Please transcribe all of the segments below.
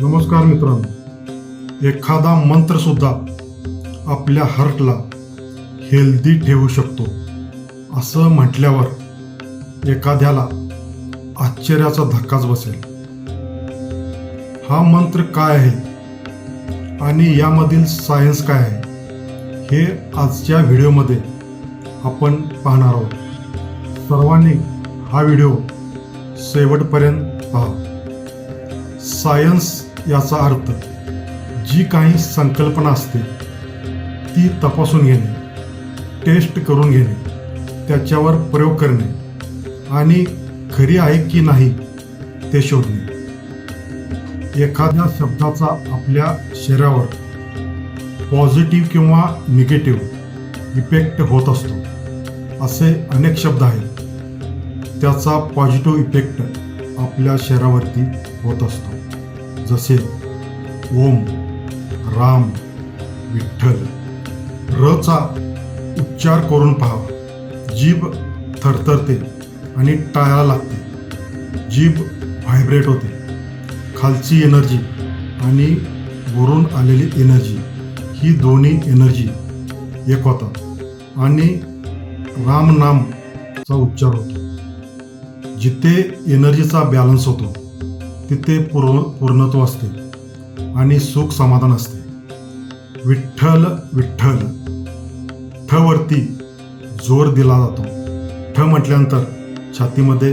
नमस्कार मित्रांनो. एखादा मंत्र सुद्धा आपल्या हार्टला हेल्दी ठेवू शकतो. असं म्हटल्यावर एखाद्याला आश्चर्याचा धक्काच बसेल. हा मंत्र काय आहे? आणि यामधील सायन्स काय आहे? हे आजच्या व्हिडिओमध्ये आपण पाहणार आहोत. सर्वांनी हा व्हिडिओ शेवटपर्यंत पहा. सायन्स याचा अर्थ जी काही संकल्पना असते ती तपासून घेणे टेस्ट करून घेणे त्याच्यावर प्रयोग करणे आणि खरी आहे की नाही ते शोधणे. एखाद्या शब्दाचा आपल्या शरीरावर पॉझिटिव्ह किंवा निगेटिव्ह इफेक्ट होत असतो असे अनेक शब्द आहेत. त्याचा पॉझिटिव्ह इफेक्ट आपल्या शरीरावरती होत असतो. जसे ओम राम विठ्ठल रचा उच्चार करून पहा. जीभ थरथरते आणि टाळा लागते. जीभ व्हायब्रेट होते. खालची एनर्जी आणि वरून आलेली एनर्जी ही दोन्ही एनर्जी एक होतात. आणि रामनामचा उच्चार होतो. जिथे एनर्जीचा बॅलन्स होतो तिथे पूर्ण पूर्णत्व असते आणि सुख समाधान असते. विठ्ठल विठ्ठल. ठवरती जोर दिला जातो. ठ म्हटल्यानंतर छातीमध्ये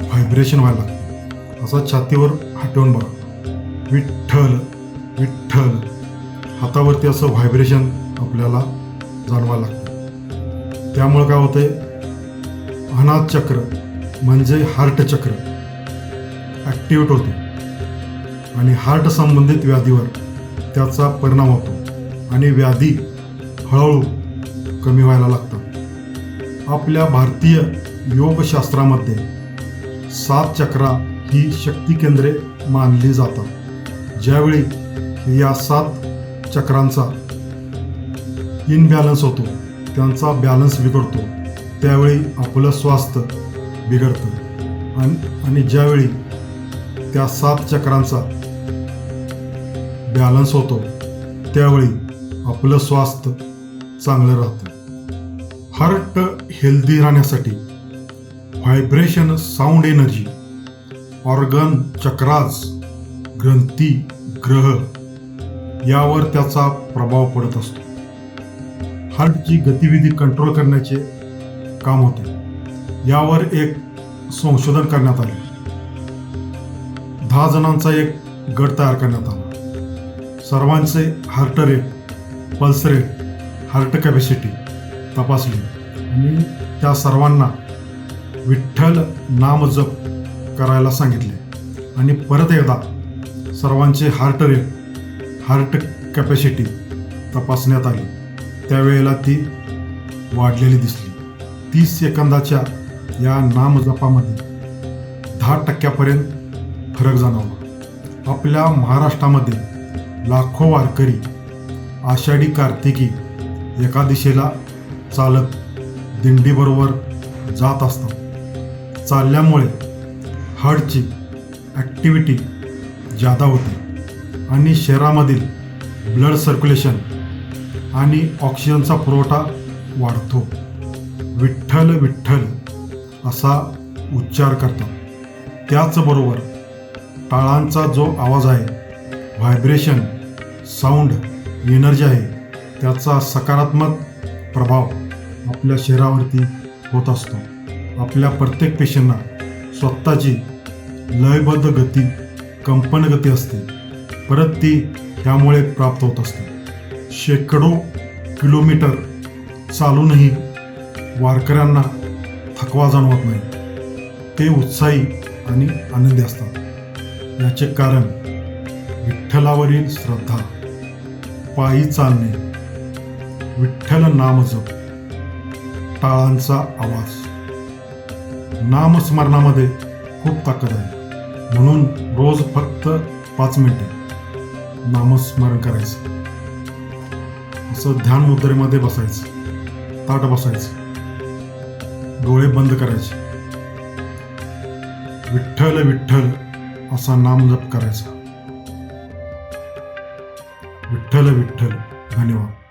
व्हायब्रेशन व्हायला लागतं. असा छातीवर हटवून बघा. विठ्ठल विठ्ठल. हातावरती असं व्हायब्रेशन आपल्याला जाणवायला लागतं. त्यामुळं काय होतंय? अनाथ चक्र म्हणजे हार्ट चक्र ॲक्टिवेट होते. आणि हार्ट संबंधित व्याधीवर त्याचा परिणाम होतो. आणि व्याधी हळूहळू कमी व्हायला लागतात. आपल्या भारतीय योगशास्त्रामध्ये सात चक्रा ही शक्ती केंद्रे मानली जातात. ज्यावेळी या सात चक्रांचा इनबॅलन्स होतो त्यांचा बॅलन्स बिघडतो त्यावेळी आपलं स्वास्थ्य बिघडतं. आणि आणि ज्यावेळी त्या सात चक्रांचा बॅलन्स होतो. त्यावेळी आपलं स्वास्थ्य चांगलं राहतं. हार्ट हेल्दी राहण्यासाठी vibration sound energy organ chakras ग्रंथी ग्रह यावर त्याचा प्रभाव पडत असतो. हार्टची गतिविधी कंट्रोल करण्याचे काम होते. यावर एक संशोधन करण्यात आले. दहा जणांचा एक गट तयार करण्यात आला. सर्वांचे heart rate pulse rate heart capacity तपासली. आणि त्या सर्वांना विठ्ठल नामजप करायला सांगितले. आणि परत एकदा सर्वांचे हार्ट रेट हार्ट कॅपॅसिटी तपासण्यात आली. त्यावेळेला ती वाढलेली दिसली. तीस सेकंदाच्या या नामजपामध्ये दहा टक्क्यापर्यंत फरक जाणवला. आपल्या महाराष्ट्रामध्ये लाखो वारकरी आषाढी कार्तिकी एकादशीला चालत दिंडीबरोबर जात असतात. चालल्यामुळे हार्टची ॲक्टिव्हिटी जादा होते आणि शरीरामधील ब्लड सर्क्युलेशन आणि ऑक्सिजनचा पुरवठा वाढतो. विठ्ठल विठ्ठल असा उच्चार करतात. त्याचबरोबर टाळांचा जो आवाज आहे व्हायब्रेशन साऊंड एनर्जी आहे त्याचा सकारात्मक प्रभाव आपल्या शरीरावरती होत असतो. आपल्या प्रत्येक पेशींना स्वतःची लयबद्ध गती कंपन गती असते. परत ती त्यामुळे प्राप्त होत असते. शेकडो किलोमीटर चालूनही वारकऱ्यांना थकवा जाणवत नाही. ते उत्साही आणि आनंदी असतात. याचे कारण विठ्ठलावरील श्रद्धा पायी चालणे विठ्ठल नामजप टाळांचा आवाज. नामस्मरणामध्ये खूप ताकद आहे. म्हणून रोज फक्त पाच मिनिटे नामस्मरण करायचं. असं ध्यान मुद्रेमध्ये बसायचं. ताट बसायचं. डोळे बंद करायचे. विठ्ठल विठ्ठल असा नाम जप करायचा. विठ्ठल विठ्ठल धन्यवाद.